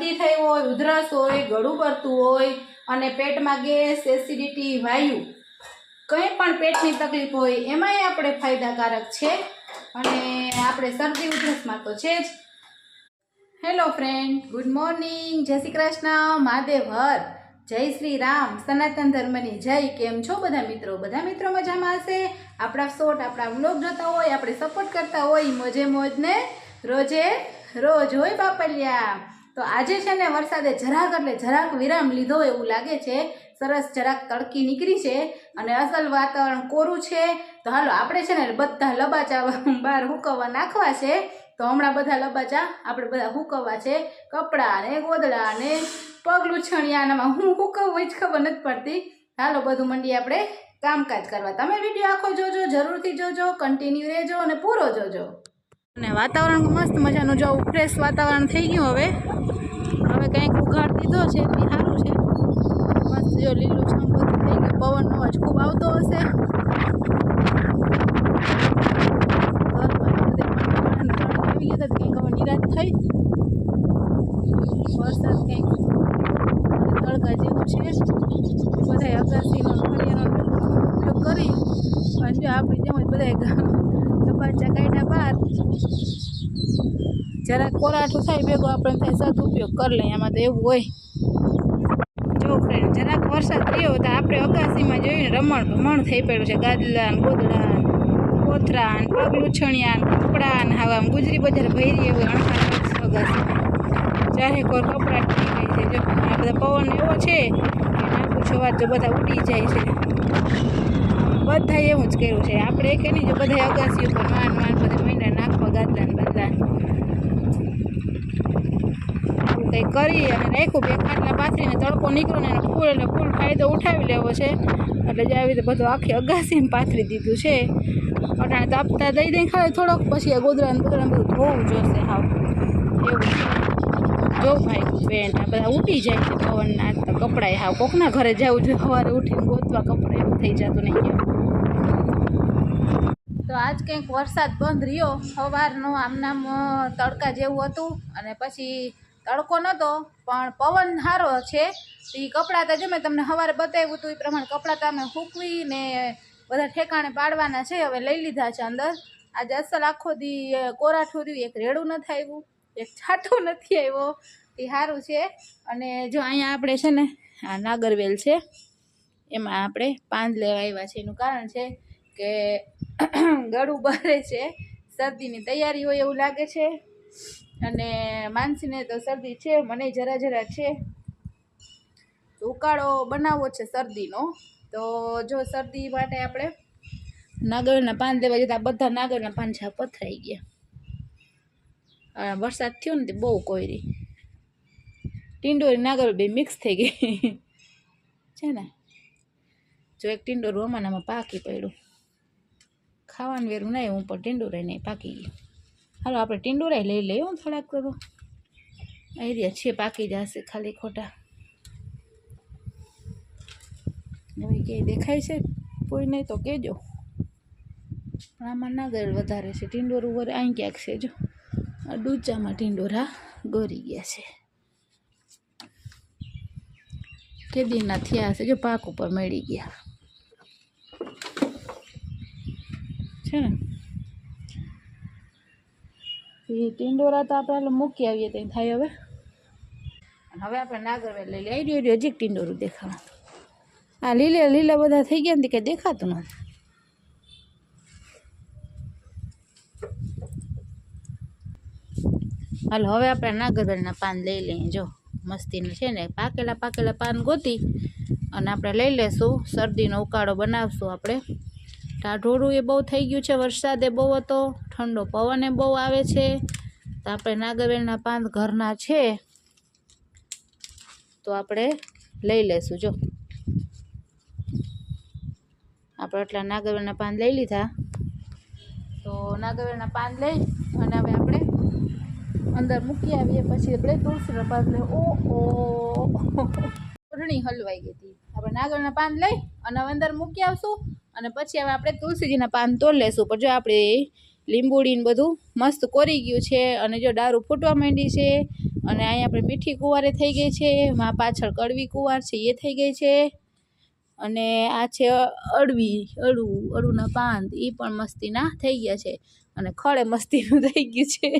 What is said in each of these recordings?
શરદી થઈ હોય, ઉધરસ હોય, ગળું ભરતું હોય અને પેટમાં ગેસ, એસિડિટી, વાયુ, કંઈ પણ પેટની તકલીફ હોય, એમાંય આપણે ફાયદાકારક છે. અને આપણે શરદી, ઉધરસમાં તો છે જ. હેલો ફ્રેન્ડ ગુડ મોર્નિંગ જય શ્રી કૃષ્ણ. મહાદેવ હર જય શ્રી રામ. સનાતન ધર્મની જય. કેમ છો બધા મિત્રો? બધા મિત્રો મજામાં હશે? આપણા શોર્ટ આપણા વ્લોગ જોતા હોય, આપણે સપોર્ટ કરતા હોય, મોજે મોજને, રોજે રોજ. હોય બાપલિયા. તો આજે છે ને વરસાદે જરાક એટલે જરાક વિરામ લીધો એવું લાગે છે. સરસ જરાક તડકી નીકળી છે અને અસલ વાતાવરણ કોરું છે. તો હાલો, આપણે છે ને બધા લબાચા બહાર હુકવવા નાખવા છે. તો હમણાં બધા લબાચા આપણે બધા હુકવવા છે. કપડાં ને ગોદડા ને પગલું છણિયાનામાં હું હુકવવું જ ખબર નથી પડતી. હાલો, બધું મંડી આપણે કામકાજ કરવા. તમે વીડિયો આખો જોજો, જરૂરથી જોજો કન્ટિન્યુ રહેજો અને પૂરો જોજો. અને વાતાવરણ મસ્ત મજાનું જો ફ્રેશ વાતાવરણ થઈ ગયું હવે. હવે કંઈક ઉઘાડ દીધો છે, એ સારું છે. મસ્ત જો લીલું બધું થઈ ગયું. પવનનો અવાજ ખૂબ આવતો હશે. નિરાશ થઈ વરસાદ કંઈક તડકા જેવું છે બધા અગાસીનો ઉપયોગ કરી અને જો આપણી જેમ જ બધા દબાચા કાઢ્યા બાદ જરાક કોરાઠું થાય ભેગો આપણે થાય સદુપયોગ કરી લઈએ. આમાં તો એવું હોય. જો ફ્રેન્ડ જરાક વરસાદ થયો તો આપણે અગાસીમાં જોઈને રમણ ભમણ થઈ પડ્યું છે. ગાદલા ને ગોદડા કોથરા ને પગલુછણિયા ને કપડા ને હવા ગુજરી બજાર ભરી એવું અણખાર અગાસીમાં. ચારે કોર કપડાં થઈ ગઈ છે. જો આ બધા પવન એવો છે ના પૂછો વાત તો બધા ઉડી જાય છે. બધાએ એવું જ કર્યું છે. આપણે કે નહીં જો બધા અગાસી ઉપર માન માન, બધા મહિના નાખવા ગાદલા ને બદલા એવું કંઈ કરી અને નાખ્યું બે ખાટલા પાથરીને તડકો નીકળ્યો ને ફૂલ એટલે ફૂલ ફાયદો ઉઠાવી લેવો છે. એટલે જે આવી રીતે બધું આખી અગાસીને પાથરી દીધું છે. અટાણે તાપતા દઈ દઈ ખાલી થોડોક, પછી આ ગોદરા ને ગોદરા બધું ધોવું જોશે હાવ. એવું જો ભાઈ, બેન, આ બધા ઉઠી જાય છે પવનના. તો કપડાય હાવ. કોકના ઘરે જવું જોઈએ? સવારે ઉઠીને ગોતવા કપડાં એવું થઈ જતું નહીં તો આજ કંઈક વરસાદ બંધ રહ્યો. સવારનો આમનામ તડકા જેવું હતું. અને પછી તડકો નહોતો પણ પવન સારો છે. તો એ કપડાં તો જે મેં તમને સવારે બતાવ્યું હતું એ પ્રમાણે કપડાં તો અમે સૂકવીને બધા ઠેકાણે પાડવાના છે, હવે લઈ લીધા છે અંદર. આજે અસલ આખો દી કોરાઠું રહ્યું, એક રેડું નથી આવ્યું એક છાંટું નથી આવ્યો. એ સારું છે. અને જો અહીંયા આપણે છે ને, આ નાગરવેલ છે, એમાં આપણે પાંદ લેવા આવ્યા છે. એનું કારણ છે કે ગળું બરે છે, શરદીની તૈયારી હોય એવું લાગે છે. અને માનસીને તો શરદી છે, મને જરા જરા છે. તો ઉકાળો બનાવવો છે શરદીનો. તો જો શરદી માટે આપણે નાગરના પાન દેવા જતા બધા નાગરના પાન છે પથરાઈ ગયા. વરસાદ થયો ને તે બહુ કોયરી. ટીંડોરી નાગર બે મિક્સ થઈ ગઈ. છે ને? જો એક ટીંડોરું અમારામાં પાકી પડ્યું. ખાવાનું વેરું નહીં હું પણ ટીંડોરે નહીં પાકી ગયું હાલો, આપણે ટીંડોરાય લઈ લઈએ હું થોડાક તો આઈડિયા છે પાકી જશે ખાલી ખોટા. હવે ક્યાંય દેખાય છે? કોઈ નહીં તો કહેજો. પણ આમાં નાગર વધારે છે. ટીંડોરું વરે અહીં ક્યાંક છે, જો. આ ડૂચામાં ટીંડોરા ગોરી ગયા છે. કેદીના થયા છે, જો, પાક ઉપર મળી ગયા. છે ને? એ ટીંડોરા તો આપણે મૂકી આવીએ ત્યાં થાય હવે? હવે આપણે નાગરવેલ લઈ આઈડિયો આઈડિયો હજી ટીંડોરું દેખાવાનું. આ લીલે લીલા બધા થઈ ગયા ને કે દેખાતું નથી. હાલો, હવે આપણે નાગરવેલના પાન લઈ લઈએ. જો, મસ્તીનું છે ને, પાકેલા પાકેલા પાન ગોતી અને આપણે લઈ લેશું. શરદીનો ઉકાળો બનાવશું આપણે. ટાઢોળું એ બહુ થઈ ગયું છે, વરસાદે બહુ હતો, ઠંડો પવન એ બહુ આવે છે. તો આપણે નાગરવેલના પાન ઘરના છે. તો આપણે લઈ લેશું જો. આપણે એટલા નાગરવેલના પાન લઈ લીધા. તો નાગરવેલના પાન લઈ અને હવે આપણે અંદર મૂકી આવીએ, પછી આપણે તુલસીના પાન લઈ. ઓ ઓ ઓઢણી હલવાઈ ગઈ હતી. આપણે નાગરના પાન લઈ અને અંદર મૂકી આવશું. અને પછી હવે આપણે તુલસીજીના પાન તોડ લેશું. પણ જો આપણે લીંબુડી ને બધું મસ્ત કોરી ગયું છે અને જો દારૂ ફૂટવા માંડી છે અને અહીંયા આપણે મીઠી કુંવારે થઈ ગઈ છે માં પાછળ કડવી કુંવાર છે, એ થઈ ગઈ છે. અને આ છે અડવી અડવું અડુના પાન એ પણ મસ્તીના થઈ ગયા છે. અને ખડે મસ્તીનું થઈ ગયું છે.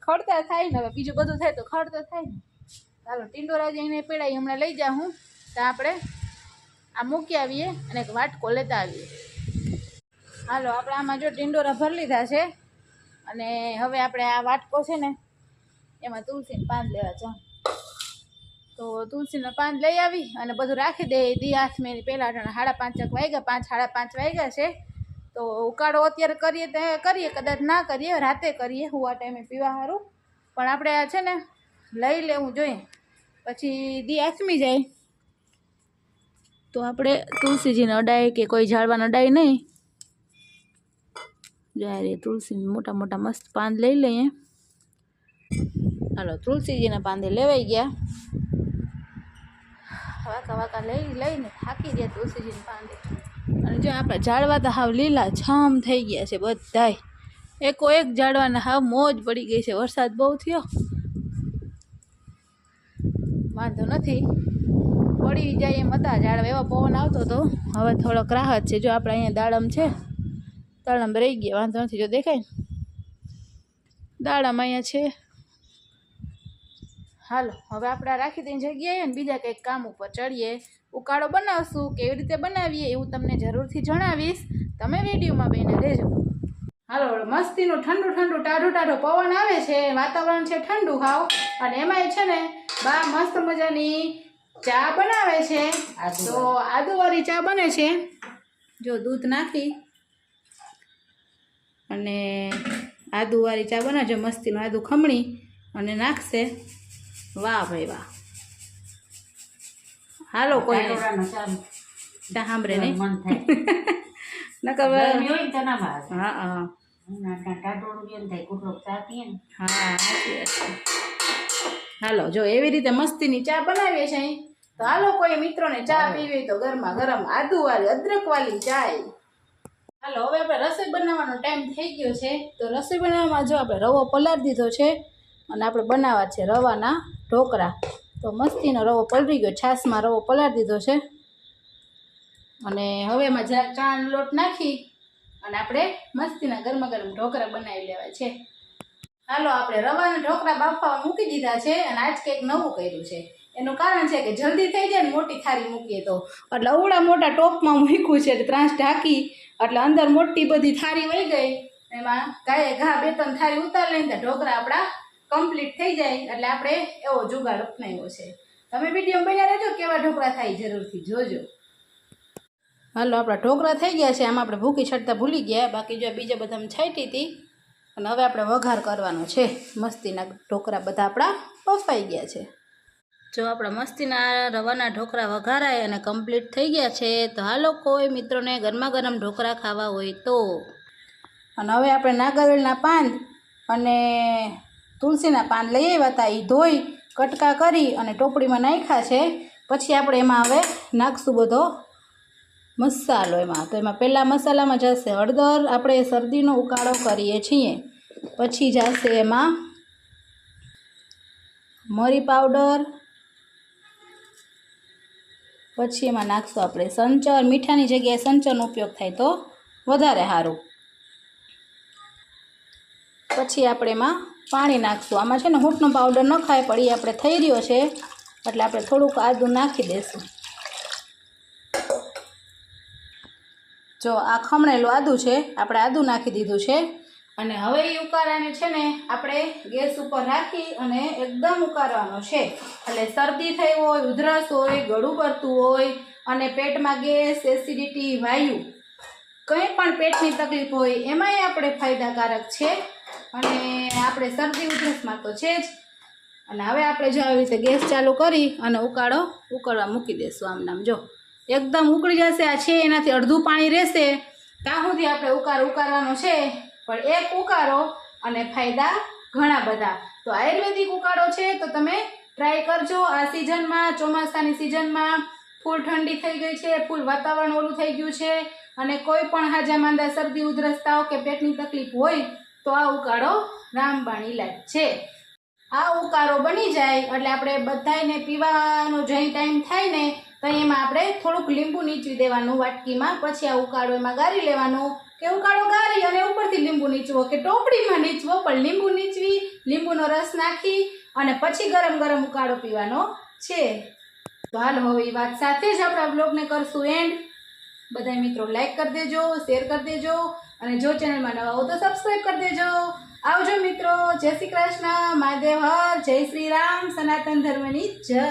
ખડતા થાય ને, હવે બીજું બધું થાય તો ખડતા થાય ને. ચાલો, ટિંડોરા જઈને પેડાઈ હમણાં લઈ જા હું તો આપણે આ મૂકી આવીએ અને એક વાટકો લેતા આવીએ. હાલો, આપણે આમાં જો ટીંડોરા ભરી લીધા છે અને હવે આપણે આ વાટકો છે ને, એમાં તુલસીને પાન લેવા જાઉં. તો તુલસીના પાન લઈ આવી અને બધું રાખી દે. દી આઠ મેં પહેલાં અટાણે સાડા પાંચક વાગ્યા, પાંચ, સાડા પાંચ વાગ્યા છે. તો ઉકાળો અત્યારે કરીએ તો કરીએ, કદાચ ના કરીએ, રાતે કરીએ, હું આ ટાઈમે પીવા સારું પણ આપણે આ છે ને, લઈ લેવું જોઈએ. પછી દી આથમી જાય. તો આપણે તુલસીજીને અડાય કે કોઈ ઝાડવાને અડાય નહીં. જ્યારે તુલસીને મોટા મોટા મસ્ત પાન લઈ લઈએ. હાલો, તુલસીજીના પાંદે લેવાઈ ગયા. વાંકા વાકા લઈ, લઈને થાકી ગયા તુલસીજીના પાંદે. અને જો આપણે ઝાડવા તો હાવ લીલા છમ થઈ ગયા છે બધાય. એકો એક ઝાડવાને હાવ મોજ પડી ગઈ છે, વરસાદ બહુ થયો. વાંધો નથી. પડી જાય એમ હતા, ઝાડ એવા પવન આવતો હતો હવે થોડોક રાહત છે. જો આપણે અહીંયા દાડમ છે, દાડમ રહી ગયા, વાંધો નથી. જો દેખાય દાડમ અહીંયા છે. હાલો, હવે આપણે રાખી દઈ જગ્યાએ ને બીજા કંઈક કામ ઉપર ચડીએ. ઉકાળો બનાવશું, કેવી રીતે બનાવીએ એવું તમને જરૂરથી જણાવીશ. તમે વિડીયોમાં બેને રહેજો. હાલો મસ્તીનું ઠંડુ ઠંડુ ટાઢું ટાઢો પવન આવે છે વાતાવરણ છે ઠંડુ હાવ. અને એમાંય છે ને બા મસ્ત મજાની ચા બનાવે છે. તો આદુવાળી ચા બને છે. જો દૂધ નાખી. અને આદુવાળી ચા બનાવજો મસ્તીનું આદુ ખમણી. અને નાખશે. વાહ ભાઈ વાહ. હાલો કોઈ. સાંભળે નહીં. નકર. હા હા. હાલો, જો એવી રીતે મસ્તીની ચા બનાવીએ છે તો હાલો કોઈ મિત્રોને ચા પીવી તો ગરમા ગરમ આદુવાળી, અદરકવાળી ચાય હાલો, હવે આપણે રસોઈ બનાવવાનો ટાઈમ થઈ ગયો છે, તો રસોઈ બનાવવામાં જો આપણે રવો પલાળી દીધો છે, અને આપણે બનાવવા છે રવાના ઢોકળા. તો મસ્તીનો રવો પલળી ગયો, છાશમાં રવો પલાળી દીધો છે. અને હવે એમાં જરાક ચણાનો લોટ નાખી અને આપણે મસ્તીના ગરમા ગરમ ઢોકળા બનાવી લેવા છે. હાલો, આપણે રવાના ઢોકળા બાફવા મૂકી દીધા છે અને આજ કંઈક નવું કર્યું છે. એનું કારણ છે કે જલ્દી થઈ જાય ને મોટી થાળી મૂકીએ તો. એટલે અવળા મોટા ટોપમાં મૂક્યું છે એટલે ત્રાસ ઢાંકી, એટલે અંદર મોટી બધી થાળી વહી ગઈ. એમાં ગાયે ઘા બે ત્રણ થાળી ઉતારી લઈને તો ઢોકળા આપણા કમ્પ્લીટ થઈ જાય. એટલે આપણે એવો જુગાડ અપનાવ્યો છે. તમે વીડિયો બન્યા રહેજો કેવા ઢોકળા થાય જરૂરથી જોજો. હાલો, આપણા ઢોકળા થઈ ગયા છે. આમાં આપણે ભૂકી છડતા ભૂલી ગયા. બાકી જો બીજા બધા છાંટી હતી, અને હવે આપણે વઘાર કરવાનો છે. મસ્તીના ઢોકળા બધા આપણા બફાઈ ગયા છે. જો આપણા મસ્તીના રવાના ઢોકળા વઘારાય અને કમ્પ્લીટ થઈ ગયા છે, તો હાલો, કોઈ મિત્રોને ગરમા ગરમ ઢોકળા ખાવા હોય તો. અને હવે આપણે નાગરવેલના પાન અને તુલસીના પાન લઈ આવ્યા હતા. એ ધોઈ, કટકા કરી અને ટોપડીમાં નાખ્યા છે. પછી આપણે એમાં હવે નાખશું બધો મસાલો એમાં. તો એમાં પહેલાં મસાલામાં જશે હળદર. આપણે શરદીનો ઉકાળો કરીએ છીએ. પછી જશે એમાં મરી પાવડર. પછી એમાં નાખશું આપણે સંચર. મીઠાની જગ્યાએ સંચરનો ઉપયોગ થાય તો વધારે સારું. પછી આપણે એમાં પાણી નાખશું. આમાં છે ને હૂંટનો પાવડર ન ખાય પણ આપણે થઈ રહ્યો છે. એટલે આપણે થોડુંક આદું નાખી દઈશું જો આ ખમણેલું આદું છે, આપણે આદું નાખી દીધું છે. અને હવે એ ઉકાળાને છે ને, આપણે ગેસ ઉપર રાખી અને એકદમ ઉકાળવાનો છે. એટલે શરદી થઈ હોય, ઉધરસ હોય, ગળું પડતું હોય અને પેટમાં ગેસ, એસિડિટી, વાયુ, કંઈ પણ પેટની તકલીફ હોય, એમાંય આપણે ફાયદાકારક છે. અને આપણે શરદી, ઉધરસમાં તો છે જ. અને હવે આપણે જો આવી રીતે ગેસ ચાલુ કરી અને ઉકાળો, ઉકળવા મૂકી દઈશું આમ નામ. જો. એકદમ ઉકળી જશે, આ છે, એનાથી અડધું પાણી રહેશે. ત્યાં સુધી આપણે ઉકાર ઉકાળવાનો છે, પણ એક ઉકાળો અને ફાયદા ઘણા બધા. તો આયુર્વેદિક ઉકાળો છે, તો તમે ટ્રાય કરજો. આ સિઝનમાં ચોમાસાની સિઝનમાં ફૂલ ઠંડી થઈ ગઈ છે, ફૂલ વાતાવરણ ઓલું થઈ ગયું છે, અને કોઈ પણ હાજા માંદા શરદી ઉધરસ તાવ કે પેટની તકલીફ હોય, તો આ ઉકાળો રામબાણી લાગ છે. આ ઉકાળો બની જાય, એટલે આપણે બધાયને પીવાનો જે ટાઈમ થાય ને તો એમાં આપણે થોડુંક લીંબુ નીચવી દેવાનું વાટકીમાં, પછી આ ઉકાળો એમાં ગાળી લેવાનું. કે ઉકાળો ગાળી અને ઉપરથી લીંબુ નીચવો કે ટોપડીમાં નીચવો, પણ લીંબુ નીચવી, લીંબુનો રસ નાખી અને પછી ગરમ ગરમ ઉકાળો પીવાનો છે. તો હાલ હવે એ વાત સાથે જ આપણા બ્લોગને કરશું એન્ડ બધા મિત્રો લાઈક કરી દેજો શેર કરી દેજો, અને જો ચેનલમાં નવા હો તો સબસ્ક્રાઈબ કરી દેજો. આવજો મિત્રો, જય શ્રી કૃષ્ણ, મહાદેવ, હર જય શ્રી રામ, સનાતન ધર્મની જય.